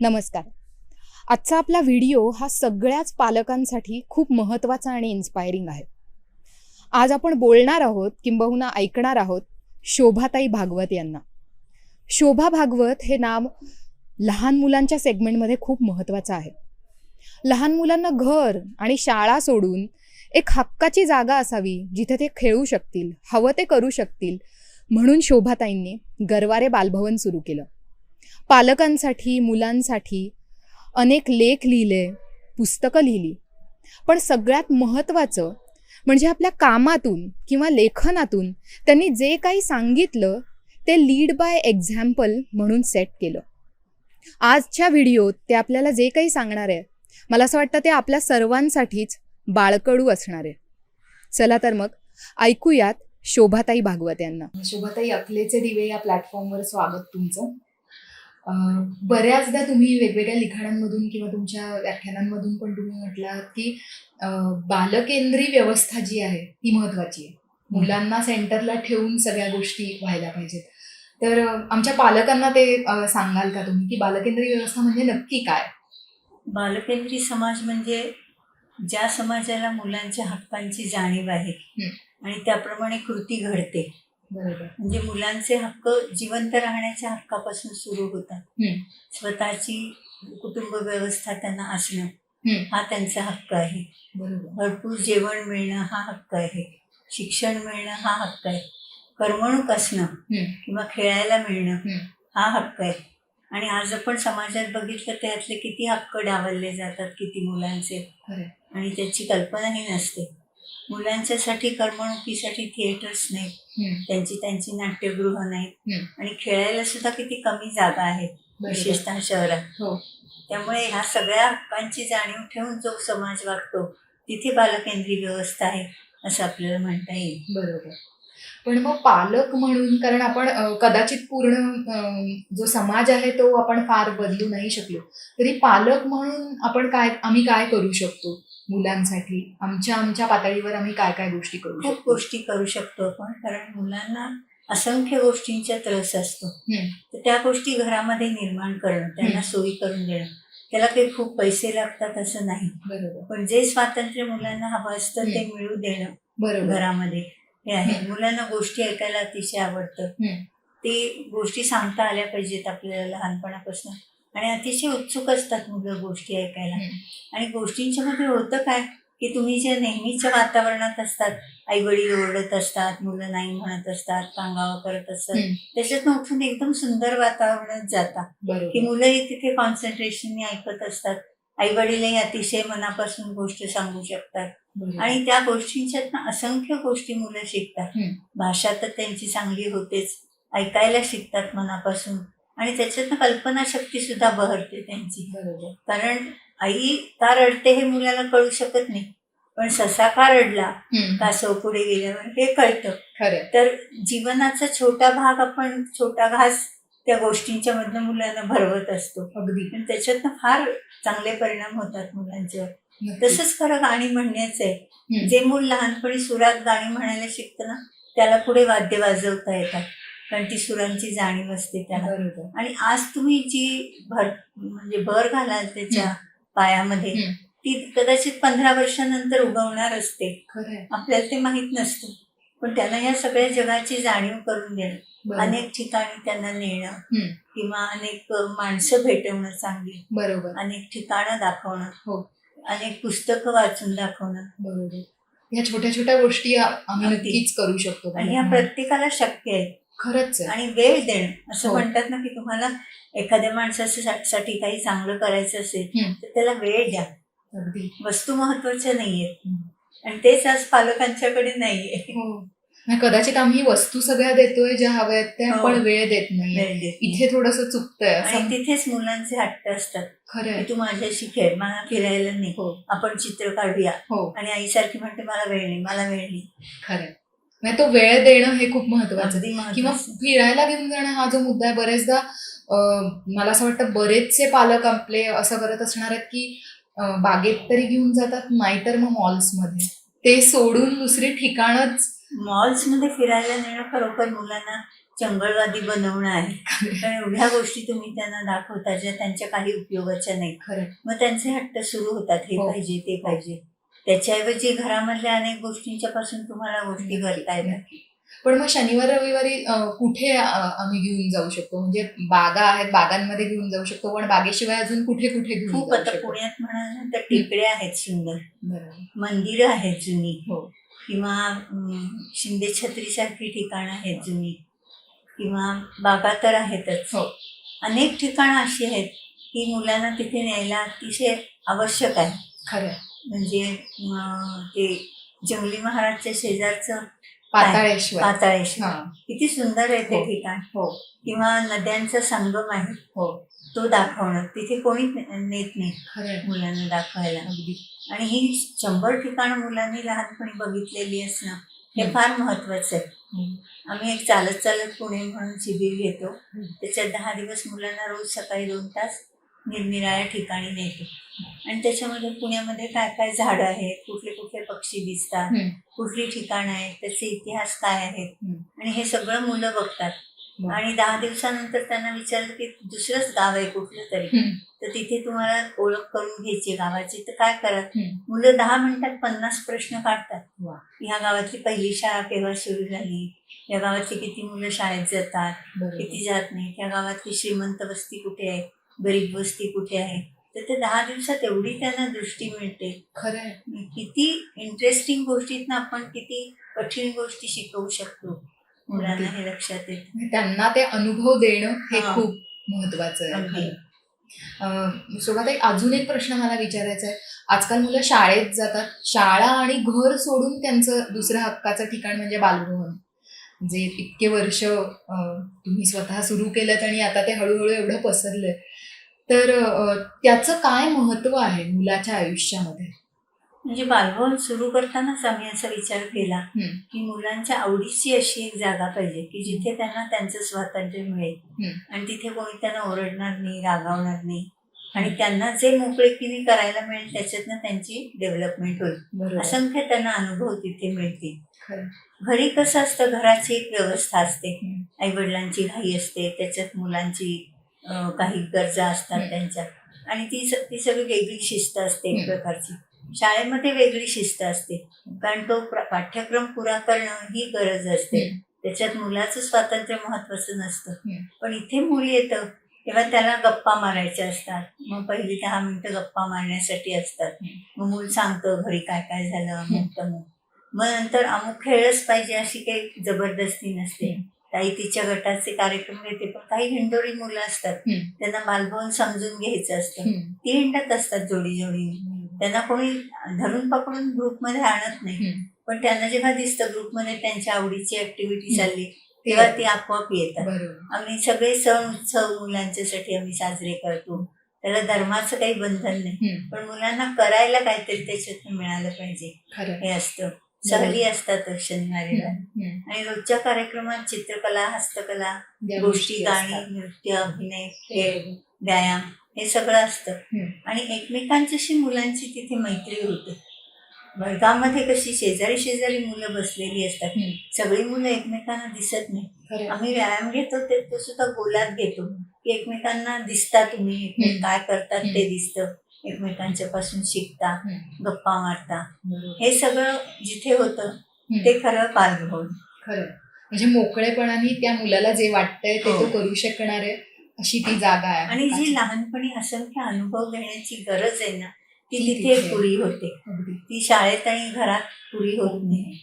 नमस्कार. आजचा आपला व्हिडिओ हा सगळ्याच पालकांसाठी खूप महत्त्वाचा आणि इन्स्पायरिंग आहे. आज आपण बोलणार आहोत किंबहुना ऐकणार आहोत शोभाताई भागवत यांना. शोभा भागवत हे नाव लहान मुलांच्या सेगमेंटमध्ये खूप महत्त्वाचं आहे. लहान मुलांना घर आणि शाळा सोडून एक हक्काची जागा असावी जिथे ते खेळू शकतील हवं ते करू शकतील म्हणून शोभाताईंनी गरवारे बालभवन सुरू केलं. पालकांसाठी मुलांसाठी अनेक लेख लिहिले पुस्तकं लिहिली. पण सगळ्यात महत्त्वाचं म्हणजे आपल्या कामातून किंवा लेखनातून त्यांनी जे काही सांगितलं ते लीड बाय एक्झाम्पल म्हणून सेट केलं. आजच्या व्हिडिओत ते आपल्याला जे काही सांगणार आहे मला असं वाटतं ते आपल्या सर्वांसाठीच बाळकडू असणार आहे. चला तर मग ऐकूयात शोभाताई भागवत यांना. शोभाताई अकलेचे दिवे या प्लॅटफॉर्मवर स्वागत तुमचं. बऱ्याचदा तुम्ही वेगवेगळ्या लिखाणांमधून किंवा तुमच्या व्याख्यानांमधून पण तुम्ही म्हटलात की बालकेंद्री व्यवस्था जी आहे ती महत्वाची आहे. मुलांना सेंटरला ठेवून सगळ्या गोष्टी व्हायला पाहिजेत. तर आमच्या पालकांना ते सांगाल का तुम्ही की बालकेंद्री व्यवस्था म्हणजे नक्की काय? बालकेंद्री समाज म्हणजे ज्या समाजाला मुलांच्या हक्कांची जाणीव आहे. आणि त्याप्रमाणे कृती घडते. म्हणजे मुलांचे हक्क जिवंत राहण्याच्या हक्कापासून सुरू होतात. स्वतःची कुटुंब व्यवस्था त्यांना असणं हं. त्यांचा हक्क आहे भरपूर जेवण मिळणं हा हक्क आहे शिक्षण मिळणं हा हक्क आहे करमणूक असणं. किंवा खेळायला मिळणं हं. हक्क आहे आणि आज आपण समाजात बघितलं त्यातले किती हक्क डावलले जातात किती मुलांचे. आणि त्याची कल्पनाही नसते मुलांच्यासाठी करमणुकीसाठी थिएटर्स नाहीत. त्यांची त्यांची नाट्यगृह नाहीत. आणि खेळायला सुद्धा किती कमी जागा आहेत बरोबर. विशेषतः शहरात हो त्यामुळे ह्या सगळ्या हक्कांची जाणीव ठेवून जो समाज वागतो तिथे बालकेंद्री व्यवस्था आहे असं आपल्याला म्हणता येईल बरोबर पण मग पालक म्हणून कारण आपण कदाचित पूर्ण जो समाज आहे तो आपण फार बदलू नाही शकलो. तरी पालक म्हणून आपण काय आम्ही काय करू शकतो मुलांसाठी? आमच्या आमच्या पातळीवर आम्ही काय काय गोष्टी करू खूप गोष्टी करू शकतो आपण कारण मुलांना असंख्य गोष्टींचा त्रस असतो. तर त्या गोष्टी घरामध्ये निर्माण करणं त्यांना. सोयी करून देणं त्याला काही खूप पैसे लागतात असं नाही. बरोबर. पण जे स्वातंत्र्य मुलांना हवं असतं ते. मिळू देणं बरोबर. घरामध्ये. हे आहे. मुलांना गोष्टी ऐकायला अतिशय आवडतं. ते गोष्टी सांगता आल्या पाहिजेत आपल्याला लहानपणापासून आणि अतिशय उत्सुक असतात मुलं गोष्टी ऐकायला. आणि गोष्टींच्या मध्ये होतं काय की तुम्ही जे नेहमीच्या वातावरणात असतात आई वडील ओरडत असतात मुलं नाही म्हणत असतात कांगावा करत असतात. त्याच्यातनं उठून एकदम सुंदर वातावरणात जाता की मुलंही तिथे कॉन्सन्ट्रेशनने ऐकत असतात आई वडीलही अतिशय मनापासून गोष्ट सांगू शकतात. आणि त्या गोष्टींच्यातनं असंख्य गोष्टी मुलं शिकतात. भाषा तर त्यांची चांगली होतेच ऐकायला शिकतात मनापासून. आणि त्याच्यातनं कल्पनाशक्ती सुद्धा बहरते त्यांची. कारण आई का रडते हे मुलाला कळू शकत नाही. पण ससा का रडला हं. कासव पुढे गेल्यावर हे कळतं. तर जीवनाचा छोटा भाग आपण छोटा घास त्या गोष्टींच्या मधनं मुलांना भरवत असतो. अगदी. आणि त्याच्यातनं फार चांगले परिणाम होतात मुलांच्यावर नक्कीच. तसंच खरं गाणी म्हणण्याचं आहे. जे मूल लहानपणी सुरात गाणी म्हणायला शिकतं ना त्याला पुढे वाद्य वाजवता येतात. कारण ती सुरांची जाणीव असते त्याला. आणि आज तुम्ही जी भर म्हणजे भर घालाल त्याच्या पायामध्ये. ती कदाचित पंधरा वर्षानंतर उगवणार असते. आपल्याला ते माहीत नसतं. पण त्यांना या सगळ्या जगाची जाणीव करून देणं. अनेक ठिकाणी त्यांना नेणं. किंवा अनेक माणसं भेटवणं चांगली बरोबर अनेक ठिकाणं दाखवणं हो. अनेक पुस्तकं वाचून दाखवणं बरोबर या छोट्या छोट्या गोष्टी आम्ही. नक्कीच करू शकतो आणि ह्या प्रत्येकाला शक्य आहे खरंच आणि वेळ देणं असं हो. म्हणतात ना की तुम्हाला एखाद्या माणसासाठी काही चांगलं करायचं असेल. तर त्याला वेळ द्या अगदी वस्तू महत्त्वाच्या नाहीयेत हं. आणि तेच आज पालकांच्याकडे नाहीये. हो. नाही, कदाचित आम्ही वस्तू सगळ्या देतोय ज्या हव्या आहेत त्या हो. पण वेळ देत नाही नाही. इथे थोडस चुकतंय तिथेच मुलांचे हट्ट असतात. खरं तू माझ्याशी खेळ मला फिरायला नाही. हो. आपण चित्र काढूया. हो. आणि आईसारखी म्हणते मला वेळ नाही मला वेळ नाही. खरं. म्हणजे तो वेळ देणं हे खूप महत्वाचं. किंवा. फिरायला घेऊन जाणं हा जो मुद्दा आहे बरेचदा मला असं वाटतं बरेचसे पालक आपले असं करत असणार आहेत की बागेत तरी घेऊन जातात नाहीतर मग मॉल्समध्ये. ते सोडून दुसरी ठिकाणच. मॉल्समध्ये फिरायला नेणं खरोखर मुलांना चंगळवादी बनवणं आहे. एवढ्या गोष्टी तुम्ही त्यांना दाखवता ज्या त्यांच्या काही उपयोगाच्या नाही. खरं. मग त्यांचे हट्ट सुरू होतात हे हो. पाहिजे ते पाहिजे. त्याच्याऐवजी घरामधल्या अनेक गोष्टींच्या पासून तुम्हाला गोष्टी करता येतात पण मग शनिवार रविवारी कुठे आम्ही घेऊन जाऊ शकतो? म्हणजे बागा आहेत बागांमध्ये घेऊन जाऊ शकतो पण बागेशिवाय अजून कुठे कुठे घेऊन आता पुण्यात म्हणाल तर टेकड्या आहेत सुंदर. मंदिरं आहेत जुनी. हो. किंवा शिंदे छत्रीसारखी ठिकाणं आहेत जुनी. किंवा बागा तर आहेतच. हो. अनेक ठिकाणं अशी आहेत. की मुलांना तिथे न्यायला अतिशय आवश्यक आहे. खरं म्हणजे ते जंगली महाराजच्या शेजारचं पाताळेश्वर. पाताळेश्वर. हा. किती सुंदर आहे ते हो. ठिकाण. हो. किंवा नद्यांचा संगम आहे. हो. तो दाखवणं. तिथे कोणी नेत नाही खरं मुलांना दाखवायला. अगदी. आणि ही शंभर ठिकाणं मुलांनी लहानपणी बघितलेली असणं हे हम्म. फार महत्वाचं आहे. हम्म. आम्ही एक चालत चालत पुणे म्हणून शिबिर घेतो. त्याच्यात दहा दिवस मुलांना रोज सकाळी दोन तास निरनिराळ्या ठिकाणी नेतो. आणि त्याच्यामध्ये पुण्यामध्ये काय काय झाडं आहेत कुठले कुठले पक्षी दिसतात. कुठली ठिकाणं आहेत त्याचे इतिहास काय आहेत. आणि हे सगळं मुलं बघतात. आणि दहा दिवसानंतर त्यांना विचारलं की दुसरंच गाव आहे कुठलं तरी. तर तिथे तुम्हाला ओळख करून घ्यायची गावाची तर काय करा. मुलं दहा मिनिटात पन्नास प्रश्न काढतात. ह्या गावातली पहिली शाळा केव्हा सुरू झाली या गावातली किती मुलं शाळेत जातात. किती जात नाही त्या गावातली श्रीमंत वस्ती कुठे आहे गरीब वस्ती कुठे आहे तर ते दहा दिवसात एवढी त्यांना दृष्टी मिळते. खरं. किती इंटरेस्टिंग गोष्टीतनं आपण किती कठीण गोष्टी शिकवू शकतो मुलांना हे लक्षात येत. त्यांना ते अनुभव देणं हे. खूप महत्वाचं आहे. शोभाताई अजून एक प्रश्न मला विचारायचा आहे. आजकाल मुलं शाळेत जातात. शाळा आणि घर सोडून त्यांचं दुसरं हक्काचं ठिकाण म्हणजे बालभवन जे इतके वर्ष तुम्ही स्वतः सुरू केलं आणि आता ते हळूहळू एवढं पसरलंय. तर त्याचं काय महत्त्व आहे मुलाच्या आयुष्यामध्ये? म्हणजे बालभवन सुरू करतानाच आम्ही असा विचार केला. की मुलांच्या आवडीची अशी एक जागा पाहिजे की जिथे त्यांना त्यांचं स्वातंत्र्य मिळेल. आणि तिथे कोणी त्यांना ओरडणार नाही रागावणार नाही. आणि त्यांना जे मोकळेकीने करायला मिळेल त्याच्यातनं त्यांची डेव्हलपमेंट होईल. असंख्य त्यांना अनुभव तिथे मिळतील. घरी कसं असतं? घराची एक व्यवस्था असते. आई वडिलांची घाई असते. त्याच्यात मुलांची काही गरजा असतात. त्यांच्या. आणि ती स- ती सगळी वेगळी शिस्त असते एक. प्रकारची. शाळेमध्ये वेगळी शिस्त असते. कारण तो पाठ्यक्रम पुरा करणं ही गरज असते. त्याच्यात मुलाचं स्वातंत्र्य महत्वाचं नसतं. पण इथे मूल येतं तेव्हा त्याला गप्पा मारायच्या असतात. मग पहिली दहा मिनिटं गप्पा मारण्यासाठी असतात. मग मूल सांगतं घरी काय काय झालं? अमुक तमुक मग नंतर अमुक खेळच पाहिजे अशी काही जबरदस्ती नसते. ताई तिच्या गटाचे कार्यक्रम घेते पण काही हिंडोरी मुलं असतात. त्यांना बालभवन समजून घ्यायचं असतं. ती हिंडत असतात जोडी जोडीने त्यांना कोणी धरून पकडून ग्रुपमध्ये आणत नाही. पण त्यांना जेव्हा दिसतं ग्रुपमध्ये त्यांच्या आवडीची ऍक्टिव्हिटी चालली तेव्हा ती आपोआप येतात. आम्ही सगळे सण उत्सव मुलांच्यासाठी आम्ही साजरे करतो. त्याला धर्माचं काही बंधन नाही. पण मुलांना करायला काहीतरी त्याच्यातून मिळालं पाहिजे. हे असतं. सहली असतात शनिवारीला. आणि रोजच्या कार्यक्रमात चित्रकला हस्तकला गोष्टी गाणी. नृत्य अभिनय खेळ व्यायाम हे सगळं असतं. आणि एकमेकांच्याशी मुलांची तिथे मैत्री होते वर्गामध्ये कशी शेजारी शेजारी मुलं बसलेली असतात. सगळी मुलं एकमेकांना दिसत नाही. आम्ही व्यायाम घेतो ते तो सुद्धा गोलात घेतो की एकमेकांना दिसता तुम्ही. काय करतात ते. दिसतं एकमेकांच्या पासून शिकता. गप्पा मारता. हे सगळं जिथे होतं. ते खरं बालभवन खरं म्हणजे मोकळेपणाने त्या मुलाला जे वाटतंय ते हो. तो करू शकणार आहे अशी ती जागा आहे आणि जी लहानपणी असंख्य अनुभव घेण्याची गरज आहे ना ती तिथे. पुरी होते. ती शाळेत आणि घरात पुरी होत नाही